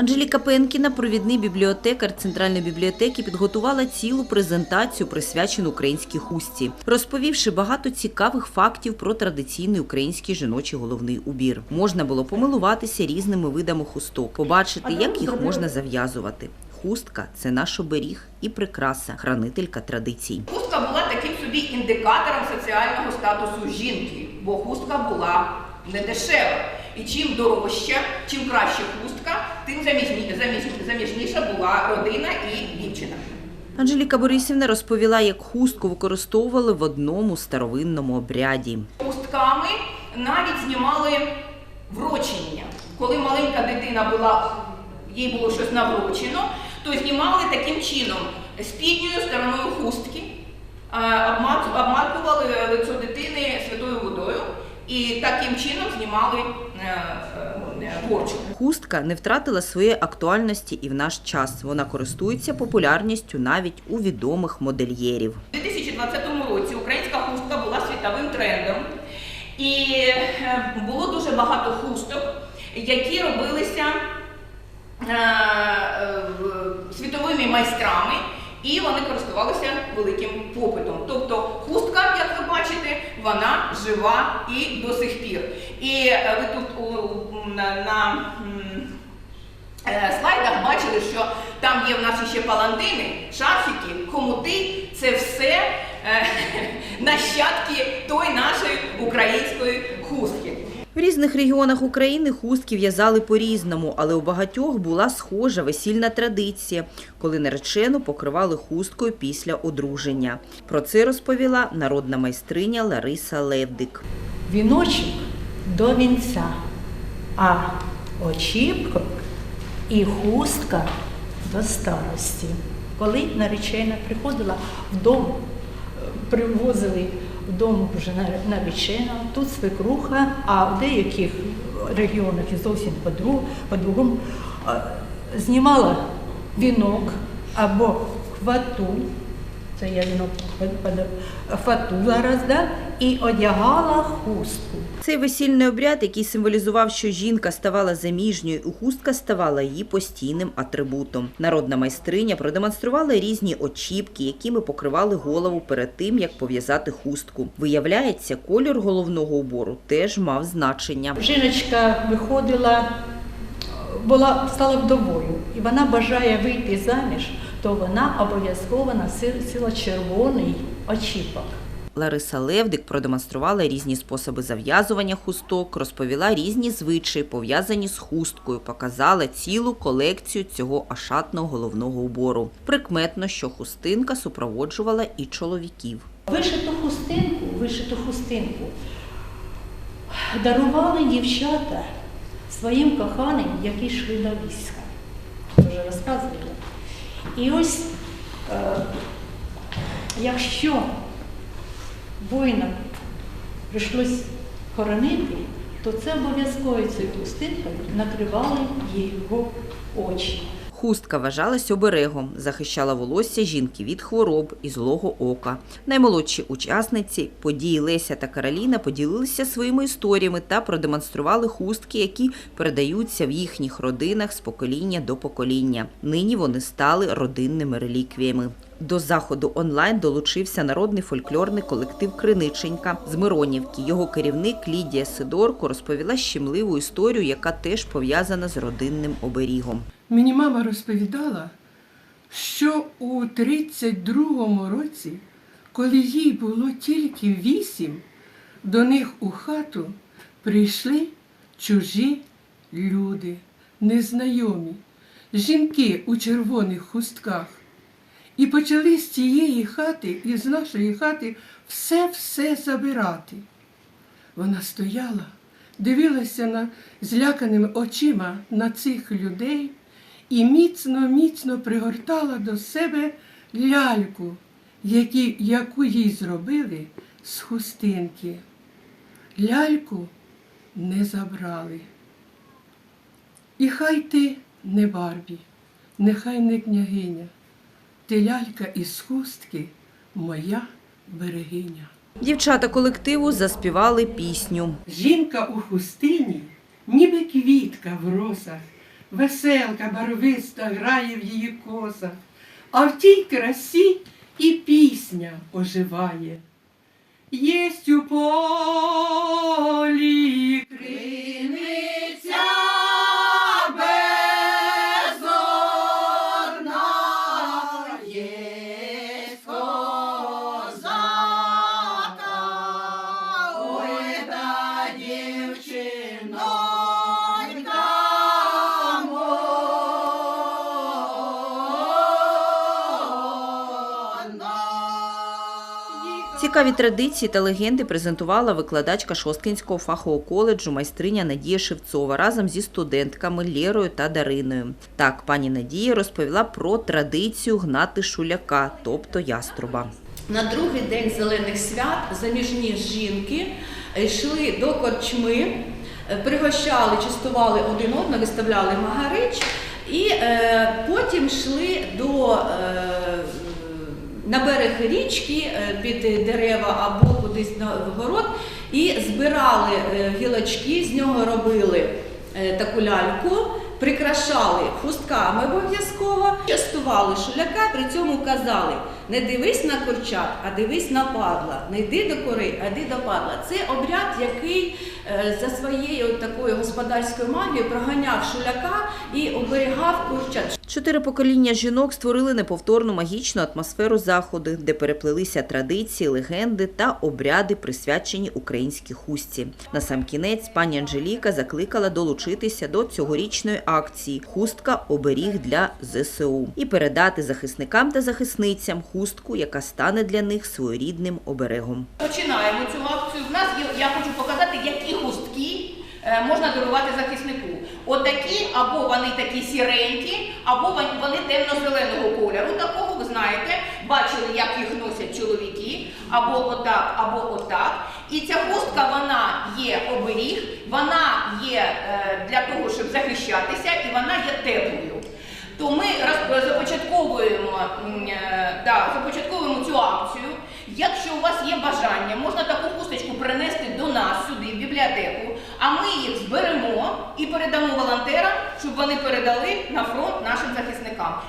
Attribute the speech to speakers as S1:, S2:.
S1: Анжеліка Пенкіна, провідний бібліотекар Центральної бібліотеки, підготувала цілу презентацію, присвячену українській хустці, розповівши багато цікавих фактів про традиційний український жіночий головний убір. Можна було помилуватися різними видами хусток, побачити, як їх можна зав'язувати. Хустка це наш оберіг і прикраса, хранителька традицій.
S2: Хустка була таким собі індикатором соціального статусу жінки, бо хустка була не дешева. І чим дорожча, чим краще хустка, тим заміжні- заміж- заміжніша була родина і дівчина.
S1: Анжеліка Борисівна розповіла, як хустку використовували в одному старовинному обряді.
S2: Хустками навіть знімали врочення. Коли маленька дитина була, їй було щось наврочено, то знімали таким чином спідньою стороною хустки, е, обматували лицо дитини святою водою і таким чином знімали е, е.
S1: Хустка не втратила своєї актуальності і в наш час. Вона користується популярністю навіть у відомих модельєрів.
S2: У 2020 році українська хустка була світовим трендом, і е, було дуже багато хусток, які робилися е, е, світовими майстрами, і вони користувалися великим попитом. Тобто хустка, як ви бачите, вона жива і до сих пір. І е, ви тут на, на е, слайдах бачили, що там є в нас ще палантини, шарфіки, хомути. Це все е, нащадки той нашої
S1: різних регіонах України хустки в'язали по-різному, але у багатьох була схожа весільна традиція, коли наречену покривали хусткою після одруження. Про це розповіла народна майстриня Лариса Левдик.
S3: віночок до вінця, а очіпко і хустка до старості. Коли наречена приходила вдома, привозили вдома вже на- наречена, тут свекруха, а в деяких регіонах і зовсім по-друг- по-другому е, знімала вінок або хвату, це я фату зараз, да? і одягала хустку.
S1: Цей весільний обряд, який символізував, що жінка ставала заміжньою, і хустка ставала її постійним атрибутом. Народна майстриня продемонструвала різні очіпки, якими покривали голову перед тим, як пов'язати хустку. Виявляється, колір головного убору теж мав значення.
S3: Жіночка виходила, була, стала вдовою, і вона бажає вийти заміж, то вона обов'язково носила червоний очіпок.
S1: Лариса Левдик продемонструвала різні способи зав'язування хусток, розповіла різні звичаї, пов'язані з хусткою, показала цілу колекцію цього ашатного головного убору. Прикметно, що хустинка супроводжувала і чоловіків.
S3: Вишиту хустинку, вишиту хустинку дарували дівчата своїм коханим, які йшли до війська. І ось, е, якщо воїнам прийшлось хоронити, то це обов'язково цією хустинкою накривали його очі.
S1: Хустка вважалась оберегом, захищала волосся жінки від хвороб і злого ока. Наймолодші учасниці події Леся та Кароліна поділилися своїми історіями та продемонстрували хустки, які передаються в їхніх родинах з покоління до покоління. Нині вони стали родинними реліквіями. До заходу онлайн долучився народний фольклорний колектив Криниченька з Миронівки. Його керівник Лідія Сидорко розповіла щемливу історію, яка теж пов'язана з родинним оберігом.
S4: Мені мама розповідала, що у 32-му році, коли їй було тільки вісім, до них у хату прийшли чужі люди, незнайомі, жінки у червоних хустках. І почали з цієї хати і з нашої хати все-все забирати. Вона стояла, дивилася на зляканими очима на цих людей і міцно, міцно пригортала до себе ляльку, які, яку їй зробили з хустинки. Ляльку не забрали. І хай ти не Барбі, нехай не княгиня, ти лялька із хустки, моя берегиня.
S1: Дівчата колективу заспівали пісню.
S4: Жінка у хустині, ніби квітка в росах, веселка барвиста грає в її косах, а в тій красі і пісня оживає. Єсть у полі
S1: Цікаві традиції та легенди презентувала викладачка Шосткинського фахового коледжу майстриня Надія Шевцова разом зі студентками Лєрою та Дариною. Так, пані Надія розповіла про традицію гнати шуляка, тобто яструба.
S5: На другий день зелених свят заміжні жінки йшли до корчми, е, пригощали, частували один одного, виставляли магарич і е, потім йшли до, е, на берег річки е, під дерева або кудись на город і збирали е, гілочки, з нього робили е, таку ляльку, прикрашали хустками обов'язково, частували шуляка, при цьому казали: не дивись на курчат, а дивись на падла, не йди до кори, а йди до падла. Це обряд, який за своєю такою господарською магією проганяв шуляка і оберігав курчат.
S1: Чотири покоління жінок створили неповторну магічну атмосферу заходу, де переплелися традиції, легенди та обряди, присвячені українській хустці. На сам кінець пані Анжеліка закликала долучитися до цьогорічної акції Хустка оберіг для ЗСУ і передати захисникам та захисницям хустку, яка стане для них своєрідним оберегом.
S2: Починаємо цю акцію. В нас я хочу показати, які хустки е, можна дарувати захиснику. Отакі, або вони такі сіренькі, або вони, темно-зеленого кольору. Такого ви знаєте, бачили, як їх носять чоловіки, або отак, або отак. І ця хустка вона є оберіг, вона є е, для того, щоб захищатися, і вона є теплою. То ми започатковуємо, е, да, започатковуємо цю акцію. Якщо у вас є бажання, можна таку хусточку принести до нас сюди, в бібліотеку, а ми їх зберемо передамо волонтерам, щоб вони передали на фронт нашим захисникам.